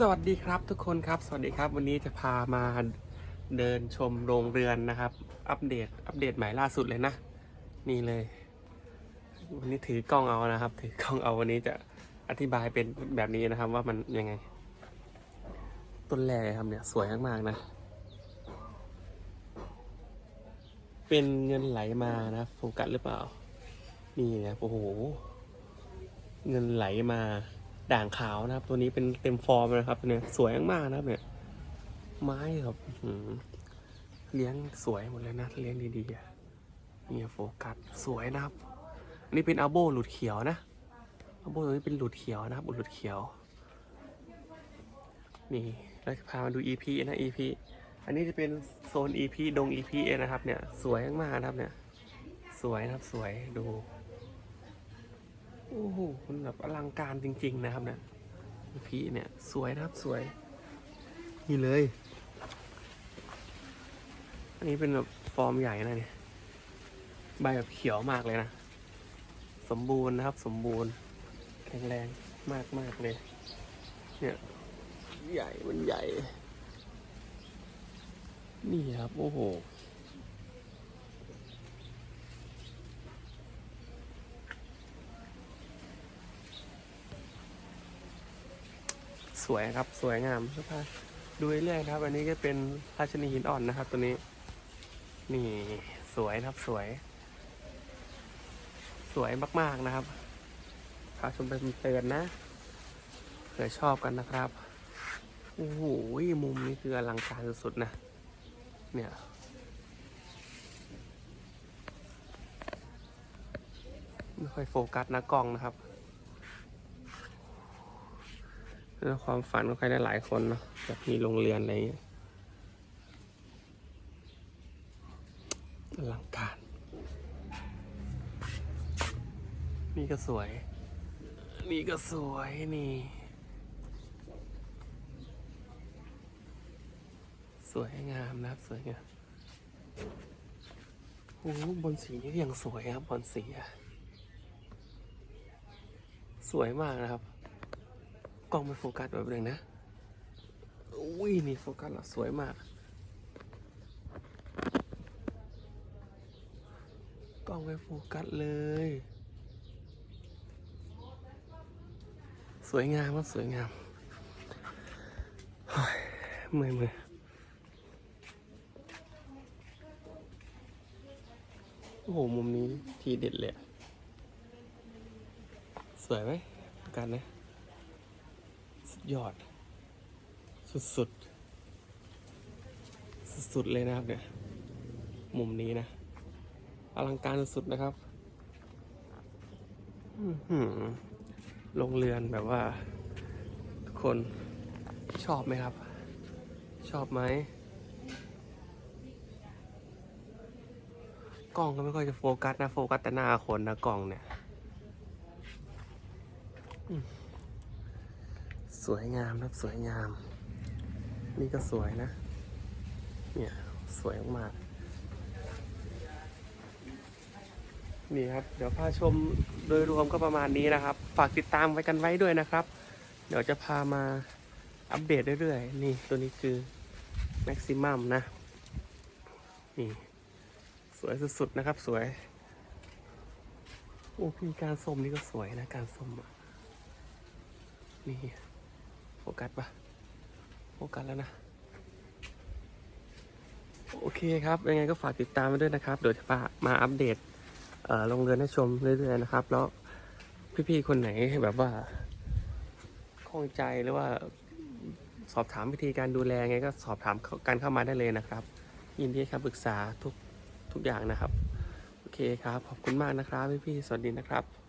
สวัสดีครับทุกคนครับ สวัสดีครับ วันนี้จะพามาเดินชมโรงเรือนนะครับ อัปเดต อัปเดตใหม่ล่าสุดเลยนะ นี่เลย วันนี้ถือกล้องเอานะครับ ถือกล้องเอาวันนี้จะอธิบายเป็นแบบนี้นะครับ ว่ามันยังไง ต้นแรกครับเนี่ยสวยมากๆนะ เป็นเงินไหลมานะโฟกัสหรือเปล่า นี่นะโอ้โห เงินไหลมา ด่างขาวนะครับ ตัวนี้เป็นเต็มฟอร์มนะครับเนี่ยสวยมากๆนะครับเนี่ย ไม้ครับเลี้ยงสวยหมดเลยนะเลี้ยงดีๆเนี่ยโฟกัสสวยนะครับอันนี้เป็นอัลโบหลุดเขียวนะอัลโบตัวนี้เป็นหลุดเขียวนะครับหลุดเขียว นี่เราจะพามาดู EP นะ EP อันนี้จะเป็นโซน EP ดง EP เองนะครับ เนี่ย สวยมากๆนะครับเนี่ย สวยนะครับสวยดู โอ้โหมันแบบอลังการจริง ๆ นะครับเนี่ยพี่เนี่ยสวยนะครับสวย นี่เลย อันนี้เป็นแบบฟอร์มใหญ่นะเนี่ยใบแบบเขียวมากเลยนะ สมบูรณ์นะครับ สมบูรณ์ แข็งแรงมากมากๆเลย เนี่ยใหญ่มันใหญ่ นี่ครับ โอ้โห สวยครับ สวยงามสภาพดูเรื่อยๆครับ อันนี้ก็เป็นราชนีหินอ่อนนะครับ ตัวนี้ นี่สวยครับสวย สวยมากๆนะครับพาชมไปเตือนนะเผื่อชอบกันนะครับโอ้โหมุมนี้คืออลังการสุดๆนะ เนี่ยไม่ค่อยโฟกัสนะกล้องนะครับ แล้ว ความฝันของใครได้หลายคนเนาะแบบมีโรงเรียนอะไรอย่างเงี้ยอลังการ นี่ก็สวย นี่ก็สวยนี่ สวยงามนะครับสวยงามโอ้โหบนสีนี่ยังสวยครับบนสีอะสวยมากนะครับ กล้องไม่โฟกัสแบบนึงนะอุ้ยนี่โฟกัสแล้วสวยมาก กล้องไม่โฟกัสเลย สวยงามครับสวยงามเฮ้ยเมื่อยมือโอ้โห มุมนี้ทีเด็ดเลย สวยไหมกัสนะสุด ยอด สุดๆสุดๆเลยนะครับเนี่ย มุมนี้นะ อลังการสุดนะครับอื้อหือโรงเรือนแบบว่า ทุกคนชอบไหมครับ ชอบไหมกล้องก็ไม่ค่อยจะโฟกัสนะ โฟกัสแต่หน้าคนนะกล้องเนี่ย สวยงามครับสวยงาม นี่ก็สวยนะ เนี่ย สวยมาก นี่ครับ เดี๋ยวพาชมโดยรวมก็ประมาณนี้นะครับ ฝากติดตามไว้กันไว้ด้วยนะครับ เดี๋ยวจะพามาอัปเดตเรื่อยๆ นี่ตัวนี้คือแม็กซิมัมนะ นี่ สวยสุดๆนะครับ สวยโอ้พี่การส้มนี่ก็สวยนะ การส้มนี่ ฟกัสปะโฟกัสแล้วนะ โอเคครับยังไงก็ฝากติดตามมาด้วยนะครับ เดี๋ยวจะมาอัปเดตเอ่อโรงเรือนให้ชมเรื่อยๆนะครับ แล้วพี่ๆคนไหนแบบว่าข้องใจหรือว่าสอบถามวิธีการดูแลไงก็สอบถามกันเข้ามาได้เลยนะครับ ยินดีให้คำปรึกษาทุกทุกอย่างนะครับ โอเคครับ ขอบคุณมากนะครับพี่ๆสวัสดีนะครับ